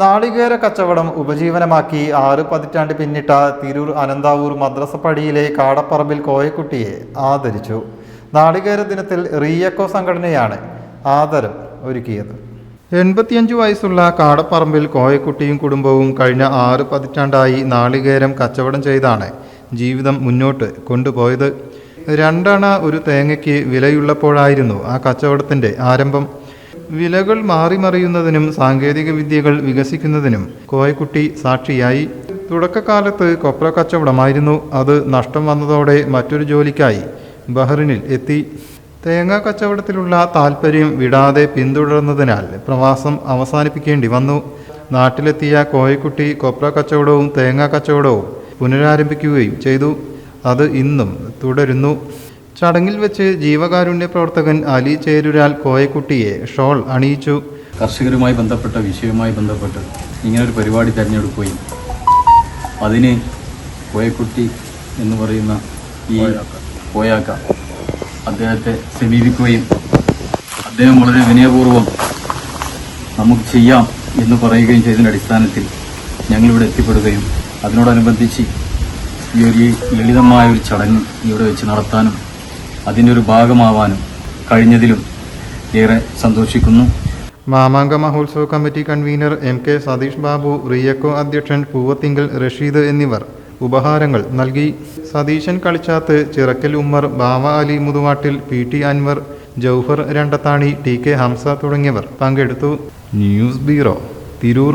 നാളികേര കച്ചവടം ഉപജീവനമാക്കി ആറ് പതിറ്റാണ്ട് പിന്നിട്ട തിരൂർ അനന്താവൂർ മദ്രസപ്പടിയിലെ കാടപ്പറമ്പിൽ കോയക്കുട്ടിയെ ആദരിച്ചു. നാളികേര ദിനത്തിൽ റീയക്കോ സംഘടനയാണ് ആദരം ഒരുക്കിയത്. എൺപത്തിയഞ്ച് വയസ്സുള്ള കാടപ്പറമ്പിൽ കോയക്കുട്ടിയും കുടുംബവും കഴിഞ്ഞ ആറ് പതിറ്റാണ്ടായി നാളികേരം കച്ചവടം ചെയ്താണ് ജീവിതം മുന്നോട്ട് കൊണ്ടുപോയത്. രണ്ടണ ഒരു തേങ്ങയ്ക്ക് വിലയുള്ളപ്പോഴായിരുന്നു ആ കച്ചവടത്തിന്റെ ആരംഭം. വിലകൾ മാറിമറിയുന്നതിനും സാങ്കേതിക വിദ്യകൾ വികസിക്കുന്നതിനും കോയക്കുട്ടി സാക്ഷിയായി. തുടക്കകാലത്ത് കൊപ്ര കച്ചവടമായിരുന്നു. അത് നഷ്ടം വന്നതോടെ മറ്റൊരു ജോലിക്കായി ബഹ്റിനിൽ എത്തി. തേങ്ങ കച്ചവടത്തിലുള്ള താൽപ്പര്യം വിടാതെ പിന്തുടർന്നതിനാൽ പ്രവാസം അവസാനിപ്പിക്കേണ്ടി വന്നു. നാട്ടിലെത്തിയ കോയക്കുട്ടി കൊപ്ര കച്ചവടവും തേങ്ങ കച്ചവടവും പുനരാരംഭിക്കുകയും ചെയ്തു. അത് ഇന്നും തുടരുന്നു. ചടങ്ങിൽ വെച്ച് ജീവകാരുണ്യ പ്രവർത്തകൻ അലി ചേരുരാൽ കോയക്കുട്ടിയെ ഷോൾ അണിയിച്ചു. കർഷകരുമായി ബന്ധപ്പെട്ട വിഷയവുമായി ബന്ധപ്പെട്ട് ഇങ്ങനൊരു പരിപാടി തിരഞ്ഞെടുക്കുകയും അതിന് കോയക്കുട്ടി എന്ന് പറയുന്ന ഈ കോയാക്ക അദ്ദേഹത്തെ സമീപിക്കുകയും അദ്ദേഹം വളരെ വിനയപൂർവം നമുക്ക് ചെയ്യാം എന്ന് പറയുകയും ചെയ്തതിന്റെ അടിസ്ഥാനത്തിൽ ഞങ്ങളിവിടെ എത്തിപ്പെടുകയും അതിനോടനുബന്ധിച്ച് ഈ ഒരു ലളിതമായ ഒരു ചടങ്ങ് ഇവിടെ വെച്ച് നടത്താനും അതിന്റെ ഒരു ഭാഗമാവാനും കഴിഞ്ഞതിലും ഏറെ സന്തോഷിക്കുന്നു. മാമാങ്ക മഹോത്സവ committee convener M K Satheesh Babu റിയക്കോ അധ്യക്ഷൻ പൂവത്തിങ്കൽ റഷീദ് എന്നിവർ ഉപഹാരങ്ങൾ നൽകി. Satheesan Kalichathu Chirakkal Ummer Bava Ali Muthuvattil P T Anwar Jouhar Randathani T K Hamsa തുടങ്ങിയവർ പങ്കെടുത്തു. News bureau Tirur.